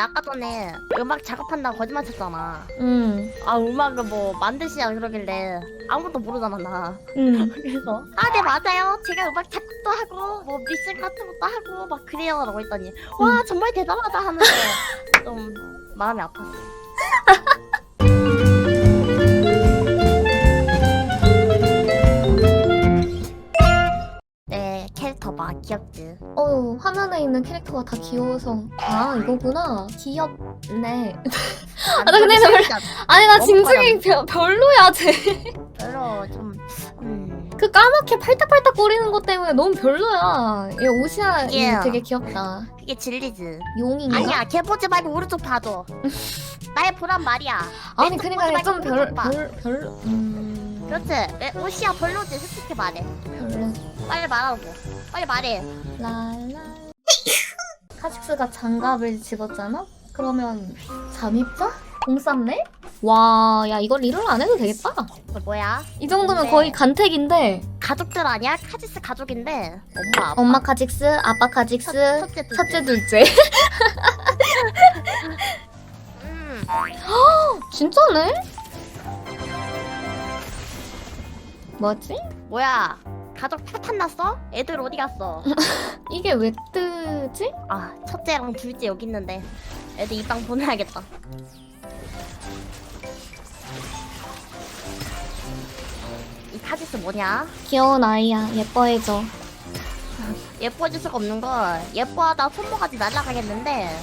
나 아까 전에 음악 작업한다고 거짓말 쳤잖아. 응. 아 음악을 뭐 만드시냐 그러길래 아무것도 모르잖아 나. 응. 그래서 아 네 맞아요. 제가 음악 작곡도 하고 뭐 미션 같은 것도 하고 막 그래요라고 했더니 와 정말 대단하다 하면서 좀 마음이 아팠어. 귀엽지. 어 화면에 있는 캐릭터가 다 귀여워서 아 이거구나. 귀엽네. 아, 나 근데 나 별로- 아니 나 너무 징징이 별- 별로야 쟤. 별로 좀 음. 그 까맣게 팔딱팔딱 거리는 것 때문에 너무 별로야. 얘 옷이야 예. 이 되게 귀엽다. 그게 진리지. 용인가? 아니야 걔 보지 말고 오른쪽 봐줘. 나의 보란 말이야. 아니 왼쪽 그러니까 보지 좀 말고 별, 오른쪽 봐. 별, 별로 음 그렇지. 왜 옷이야 별로지 솔직히 말해. 별로 빨리 말하고. 빨리 말해. 랄라 카직스가 장갑을 집었잖아? 그러면 잠입자? 공쌌네? 와, 야 이걸 일을 안 해도 되겠다. 그 뭐야? 이 정도면 네. 거의 간택인데. 가족들 아니야? 카지스 가족인데 엄마 아빠 엄마 카직스, 아빠 카직스, 첫- 첫째 둘째. 첫째 둘째. 음. 진짜네? 뭐지? 뭐야? 가족 파탄 났어? 애들 어디 갔어? 이게 왜 뜨지? 아 첫째랑 둘째 여기 있는데 애들 이 방 보내야겠다. 이 카지스 뭐냐? 귀여운 아이야. 예뻐해줘. 예뻐질 수가 없는 걸 예뻐하다 손모가지 날아가겠는데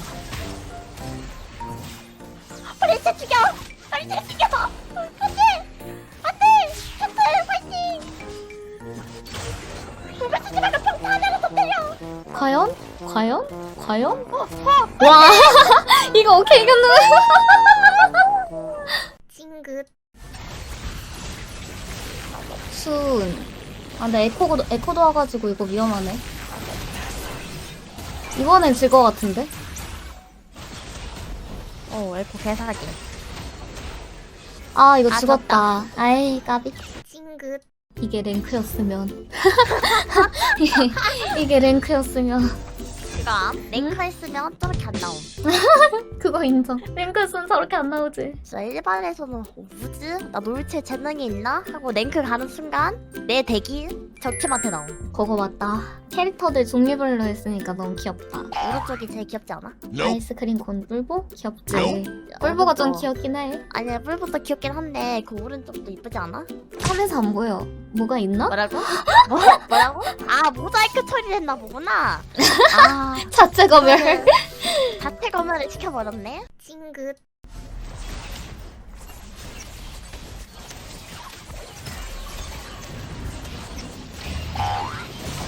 빨리 쟤 죽여 빨리 쟤 죽여 과연? 과연? 과연? 와, 이거 오케이 이겼는. 찡긋 순. 아, 근데 에코도, 에코도 와가지고 이거 위험하네. 이번엔 질 것 같은데? 어 엘코 개사기 아, 이거 아, 죽었다. 아이, 까비. 찡긋 이게 랭크였으면. 이게, 랭크였으면. 지금 랭크 했으면 저렇게 안 나옴 그거 인정. 랭크였으면 저렇게 안 나오지. 진짜 일반에서는 어, 뭐지? 나 놀체 재능이 있나? 하고 랭크 가는 순간 내 덱이 적팀한테 나옴 그거 맞다. 캐릭터들 종류별로 했으니까 너무 귀엽다. 오른쪽이 제일 귀엽지 않아? 아이스크림 곤 뿔보? 귀엽지. 뿔보가 좀. 귀엽긴 해. 아니야 뿔부터 귀엽긴 한데 그 오른쪽도 이쁘지 않아? 폰에서 안 보여. 뭐가 있나? 뭐라고? 뭐? 뭐라고? 아 모자이크 처리를 했나 보구나 아 자체 검열. 자체 검열을 시켜버렸네 찡긋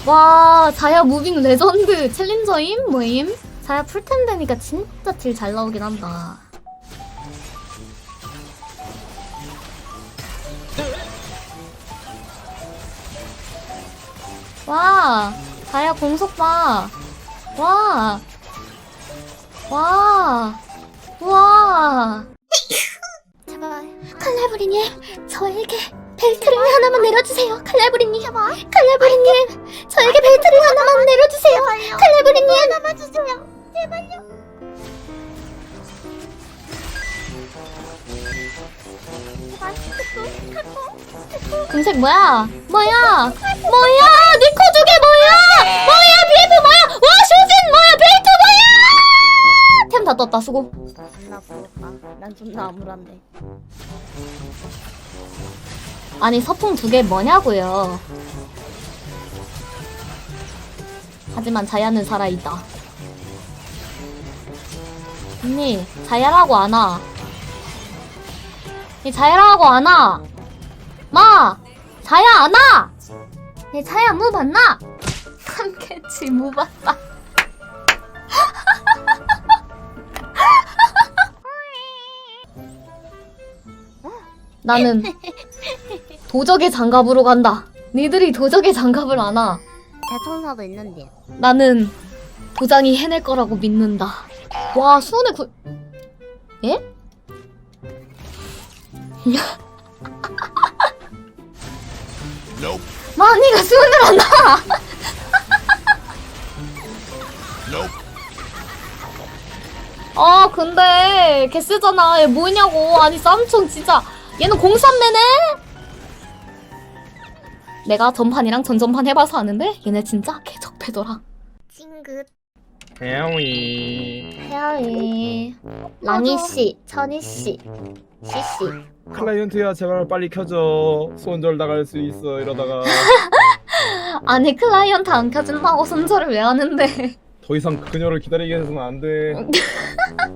와, 자야 무빙 레전드 챌린저임? 뭐임? 자야 풀템 되니까 진짜 딜 잘 나오긴 한다. 와, 자야 공속 봐. 와. 와. 와. 칼날부리님, 저에게 벨트를 하나만 내려주세요. 칼날부리님, 칼날부리님, 저에게 벨트를 하나만 내려주세요. 칼날부리님. 하나만 주세요 제발요 금색 뭐야? 뭐야? 뭐야? 니코 두개 뭐야? 다 떴다 수고. 존나 부럽다 난 존나 암울한데 아니 서풍 두 개 뭐냐고요? 하지만 자야는 살아있다. 언니 자야라고 안 와. 이 자야라고 안 와. 마 자야 안 와. 내 자야 무 봤나? 삼캐치 무 봤다. 나는 도적의 장갑으로 간다. 니들이 도적의 장갑을 안 와. 대천사도 있는데 나는 도장이 해낼 거라고 믿는다. 와, 수원의 구... 예? 마니가 수원을 안 나! Nope. 아 근데 걔 쓰잖아 얘 뭐냐고 아니 쌈총 진짜 얘는 공삼매네. 내가 전판이랑 전전판 해봐서 아는데 얘네 진짜 개적패더라. 찡긋. 해영이. 태양이. 랑이씨 천이씨 씨씨. 클라이언트야 제발 빨리 켜줘. 손절 나갈 수 있어 이러다가. 아니 클라이언트 안 켜준다고 손절을 왜 하는데 더 이상 그녀를 기다리게 해서는 안 돼.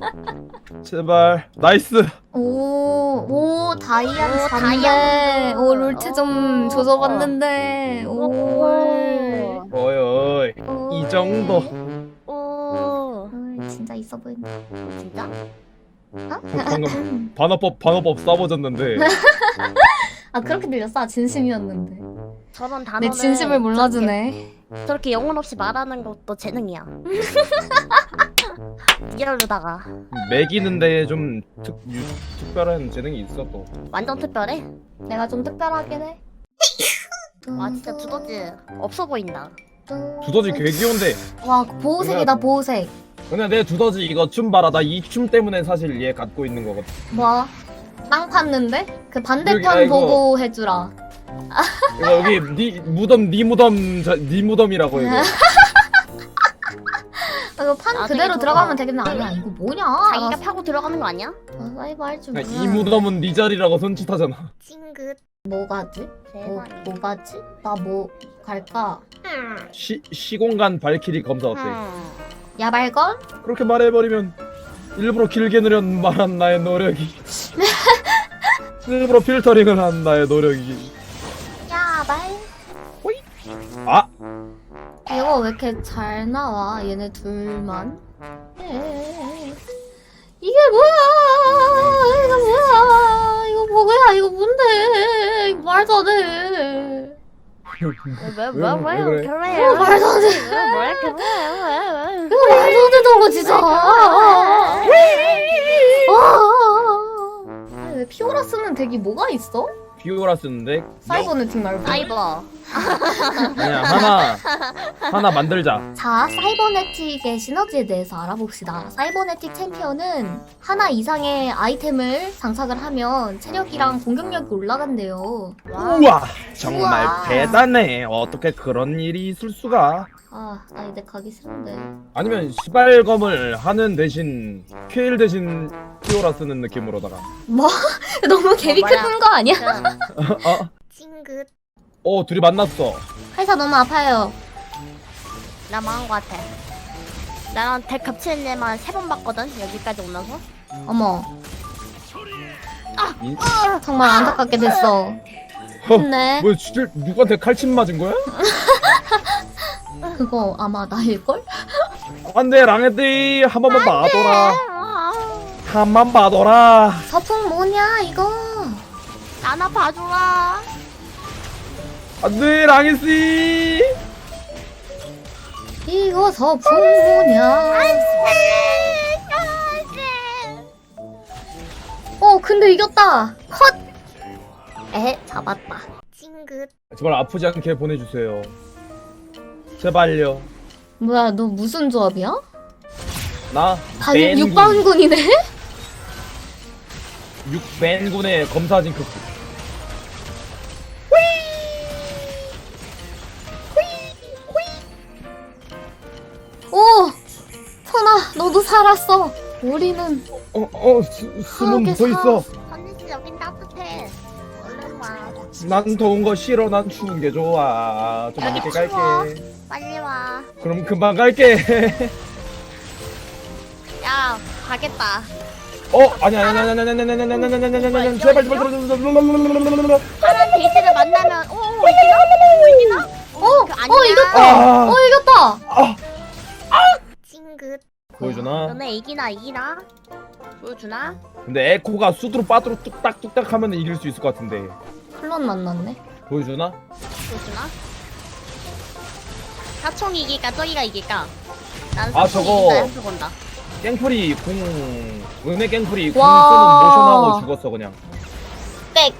제발. 나이스! 오 오 다이아 오, 잔데. 다이아몬드. 오 롤트 좀 어. 조져봤는데. 오. 어이 어이. 이 정도. 오. 음, 진짜 있어 보인다 진짜? 방금 반어법 반어법 싸워졌는데. 아 그렇게 들렸어? 아, 진심이었는데. 저런 단어를 내 진심을 몰라주네 저렇게, 영혼 없이 말하는 것도 재능이야. 이러다가. 매기는데 좀 특, 유, 특별한 재능이 있어 또. 완전 특별해. 내가 좀 특별하긴 해. 와 진짜 두더지 없어 보인다. 두더지 개 귀여운데. 와 보호색이다 보호색. 그냥 내 두더지 이거 춤 봐라 나 이 춤 때문에 사실 얘 갖고 있는 거거든. 뭐야 땅 팠는데? 그 반대편 여기, 아, 이거- 보고 해주라 이거 여기 니 무덤 니 무덤 자, 니 무덤이라고 이거 아, 이거 판 나중에 그대로 저거- 들어가면 되겠네 아니야 이거 뭐냐 자기가 나 파고 들어가는 거 아니야? 아, 사이버 할줄 몰라 그냥 이 무덤은 니 자리라고 손짓하잖아 찡긋. 뭐가지? 뭐. 뭐가지? 나 뭐 갈까? 시, 시공간 발키리 검사 어때? 음. 야발건? 그렇게 말해버리면 일부러 길게 느련 말한 나의 노력이 일부러 필터링을 한 나의 노력이 이거 왜 이렇게 잘 나와 얘네 둘만? 에이, 이게 뭐야? 이거 뭐야? 이거 뭐야? 이거 뭔데? 이거 말도 안 해 왜, 왜, 왜, 왜, 왜 왜, 그래? 그래? 왜 말도 안 돼. 왜, 왜 왜, 왜, 왜. 이거 말도 안 된다고 진짜. 아, 아니, 왜 피오라 쓰는 덱이 뭐가 있어? 비오라 쓰는데 사이버네틱 말고 사이버. 그냥 하나 하나 만들자 자, 사이버네틱의 시너지에 대해서 알아봅시다. 사이버네틱 챔피언은 하나 이상의 아이템을 장착을 하면 체력이랑 공격력이 올라간대요. 우와 정말 우와. 대단해 어떻게 그런 일이 있을 수가 아, 나 이제 가기 싫은데. 아니면 시발검을 하는 대신 케일 대신 피오라 쓰는 느낌으로다가 뭐? 너무 개비 뭐야? 크는 거 아니야? 어? 찡긋. 어 둘이 만났어 회사 너무 아파요. 나 망한 거 같아. 나랑 덱 겹치는 애만 세 번 봤거든, 여기까지 오면서. 어머, 인... 정말 안타깝게 됐어. 어, 네. 뭐 진짜 누구한테 칼침 맞은 거야? 그거 아마 나일걸? 안돼 랑헤디 한 번만 봐둬라 아, 한번 봐둬라 서풍 뭐냐, 이거? 나나 봐줘라. 안돼 랑헤씨 이거 서풍 뭐냐? 어, 근데 이겼다. 컷! 에, 잡았다. 찡긋. 제발 아프지 않게 보내주세요 제발요 뭐야, 너 무슨 조합이야? 나 반, 벤군, 육반군이네? 육벤군의 검사 징크 오! 천아, 너도 살았어. 우리는 어어 숨은 그러게 더 있어 선희 씨 여긴 따뜻해. 얼른 와. 난 더운 거 싫어 난 추운 게 좋아 좀 여기 늦게 추워. 갈게 빨리 와. 그럼 금방 갈게 야, 가겠다. 어 아니야 아니야 아니야 아니야 아니야 아니야 아니야 아니야 아니야 아니야 아니야 제발 제발 제발 제발 파란 데이트를 만나면 오 이기나? 오 이기나? 어, 그 어, 이겼다. 아 어, 이겼다. 찡긋. 보여주나? 너네 이기나 이기나? 보여주나? 근데 에코가 수두로 빠두로 뚝딱 뚝딱 하면 이길 수 있을 것 같은데 클론 만났네. 보여주나? 보여주나? 사총 이길까 저기가 이길까? 난 아, 사총 저거. 이긴다 해서 본다. 깽풀이 공 은혜 깽풀이 공 와. 쓰는 모션하고 죽었어 그냥 백.